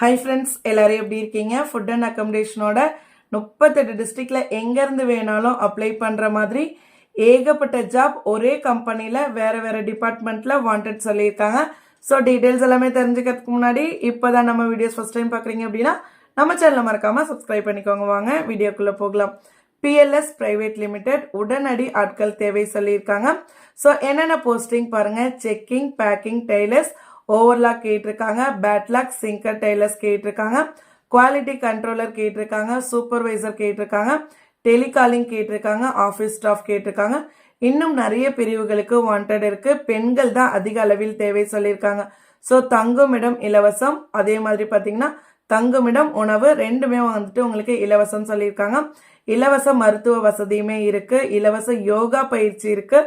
Hi friends எல்லாரும் எப்படி இருக்கீங்க? ஃபுட் அண்ட் அக்கமடேஷனோட முப்பத்தெட்டு டிஸ்ட்ரிக்டில் எங்கேருந்து வேணாலும் அப்ளை பண்ணுற மாதிரி ஏகப்பட்ட ஜாப் ஒரே கம்பெனியில் வேறு வேறு டிபார்ட்மெண்ட்டில் வாண்டட் சொல்லியிருக்காங்க. ஸோ டீட்டெயில்ஸ் எல்லாமே தெரிஞ்சுக்கிறதுக்கு முன்னாடி இப்போ தான் நம்ம வீடியோஸ் ஃபஸ்ட் டைம் பார்க்குறீங்க அப்படின்னா நம்ம சேனலை மறக்காமல் சப்ஸ்கிரைப் பண்ணிக்கோங்க. வாங்க வீடியோக்குள்ளே போகலாம். பிஎல்எஸ் பிரைவேட் லிமிடெட் உடனடி ஆட்கள் தேவை சொல்லியிருக்காங்க. ஸோ என்னென்ன போஸ்டிங் பாருங்கள் செக்கிங் பேக்கிங் டெய்லர்ஸ் ஓவர்லாக் கேட்டிருக்காங்க பேட்லாக் சிங்கர் டெய்லர்ஸ் கேட்டிருக்காங்க குவாலிட்டி கண்ட்ரோலர் கேட்டிருக்காங்க சூப்பர்வைசர் கேட்டிருக்காங்க டெலிகாலிங் கேட்டிருக்காங்க ஆஃபீஸ் ஸ்டாஃப் கேட்டிருக்காங்க. இன்னும் நிறைய பிரிவுகளுக்கு வாண்டட் இருக்கு. பெண்கள் தான் அதிக அளவில் தேவை சொல்லியிருக்காங்க. ஸோ தங்குமிடம் இலவசம். அதே மாதிரி பார்த்தீங்கன்னா தங்குமிடம் உணவு ரெண்டுமே வந்துட்டு உங்களுக்கு இலவசம் சொல்லியிருக்காங்க. இலவச மருத்துவ வசதியுமே இருக்கு. இலவச யோகா பயிற்சி இருக்கு.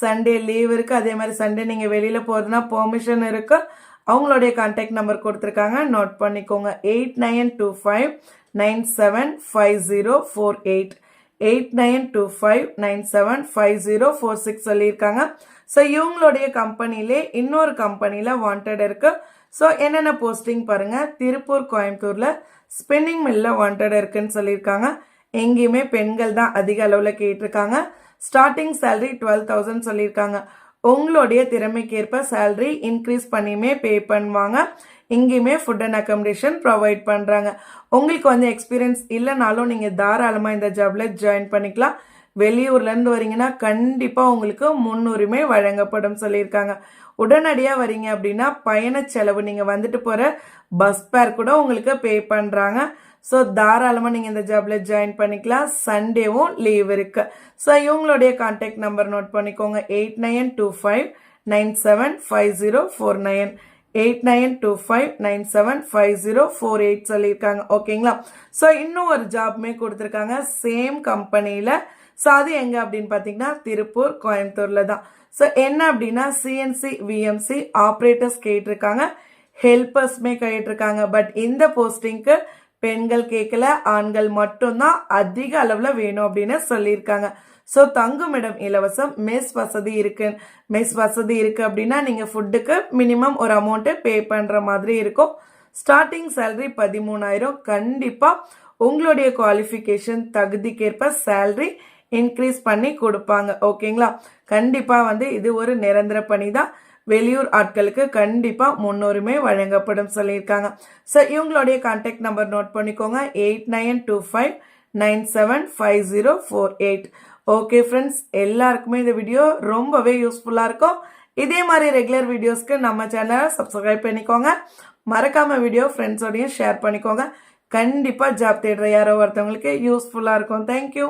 சண்டே லீவ் இருக்கு. அதே மாதிரி சண்டே நீங்க வெளியில போறதுன்னா பெர்மிஷன் இருக்கு. அவங்களுடைய கான்டாக்ட் நம்பர் கொடுத்துருக்காங்க. நோட் பண்ணிக்கோங்க. Eight nine two five nine seven five zero four eight eight nine two five nine seven five zero four six சொல்லியிருக்காங்க. ஸோ இவங்களுடைய கம்பெனிலே இன்னொரு கம்பெனியில் வாண்டட் இருக்கு. ஸோ என்னென்ன போஸ்டிங் பாருங்கள் திருப்பூர் கோயம்புத்தூரில் ஸ்பின்னிங் மில்லில் வாண்டட் இருக்குன்னு சொல்லியிருக்காங்க. எங்கேயுமே பெண்கள் தான் அதிக அளவில் கேட்டிருக்காங்க. ஸ்டார்டிங் சேலரி டுவெல் தௌசண்ட் சொல்லியிருக்காங்க. உங்களுடைய திறமைக்கேற்ப சேலரி இன்க்ரீஸ் பண்ணியுமே பே பண்ணுவாங்க. இங்கேயுமே ஃபுட் அண்ட் அக்கமடேஷன் ப்ரொவைட் பண்ணுறாங்க உங்களுக்கு வந்து எக்ஸ்பீரியன்ஸ் இல்லைனாலும் நீங்கள் தாராளமாக இந்த ஜாபில் ஜாயின் பண்ணிக்கலாம். வெளியூர்லேருந்து வரீங்கன்னா கண்டிப்பாக உங்களுக்கு முன்னுரிமை வழங்கப்படும் சொல்லியிருக்காங்க. உடனடியாக வரீங்க அப்படின்னா பயண செலவு. நீங்கள் வந்துட்டு போகிற பஸ் பேர் கூட உங்களுக்கு பே பண்ணுறாங்க ஸோ தாராளமாக நீங்கள் இந்த ஜாப்பில் ஜாயின் பண்ணிக்கலாம். சண்டேவும் லீவ் இருக்கு. ஸோ இவங்களுடைய கான்டாக்ட் நம்பர் நோட் பண்ணிக்கோங்க. Eight nine two five nine seven five zero four nine eight nine two five nine seven five zero four eight சொல்லியிருக்காங்க. ஓகேங்களா? ஸோ இன்னும் ஒரு ஜாப்மே கொடுத்துருக்காங்க. சேம் கம்பெனியில் ஸோ அது எங்கே அப்படின்னு பார்த்தீங்கன்னா திருப்பூர் கோயம்புத்தூரில் தான். ஸோ என்ன அப்படின்னா சிஎன்சி விஎம்சி ஆப்ரேட்டர்ஸ் கேட்டிருக்காங்க. ஹெல்பர்ஸ்மே கேட்டிருக்காங்க. பட் இந்த போஸ்டிங்க்கு பெண்கள் கேட்கல ஆண்கள் மட்டும்தான் அதிக அளவில் வேணும் அப்படின்னு சொல்லியிருக்காங்க. ஸோ தங்குமிடம் இலவசம் மெஸ் வசதி இருக்கு. மெஸ் வசதி இருக்கு அப்படின்னா நீங்க ஃபுட்டுக்கு மினிமம் ஒரு அமௌண்ட்டு பே பண்ற மாதிரி இருக்கும். ஸ்டார்டிங் சேலரி பதிமூணாயிரம். கண்டிப்பா உங்களுடைய குவாலிஃபிகேஷன் தகுதிக்கேற்ப சேலரி இன்க்ரீஸ் பண்ணி கொடுப்பாங்க. ஓகேங்களா கண்டிப்பா வந்து இது ஒரு நிரந்தர பணி தான் வெளியூர் ஆட்களுக்கு கண்டிப்பாக முன்னுரிமை வழங்கப்படும் சொல்லியிருக்காங்க. ஸோ இவங்களுடைய கான்டாக்ட் நம்பர் நோட் பண்ணிக்கோங்க. Eight nine two five nine seven five zero four eight okay friends எல்லாருக்குமே இந்த வீடியோ ரொம்பவே யூஸ்ஃபுல்லாக இருக்கும். இதே மாதிரி ரெகுலர் வீடியோஸ்க்கு நம்ம சேனலை சப்ஸ்கிரைப் பண்ணிக்கோங்க. மறக்காம வீடியோ ஃப்ரெண்ட்ஸோடையும் ஷேர் பண்ணிக்கோங்க. கண்டிப்பாக ஜாப் தேடுற யாரோ ஒருத்தவங்களுக்கு யூஸ்ஃபுல்லாக இருக்கும். தேங்க்யூ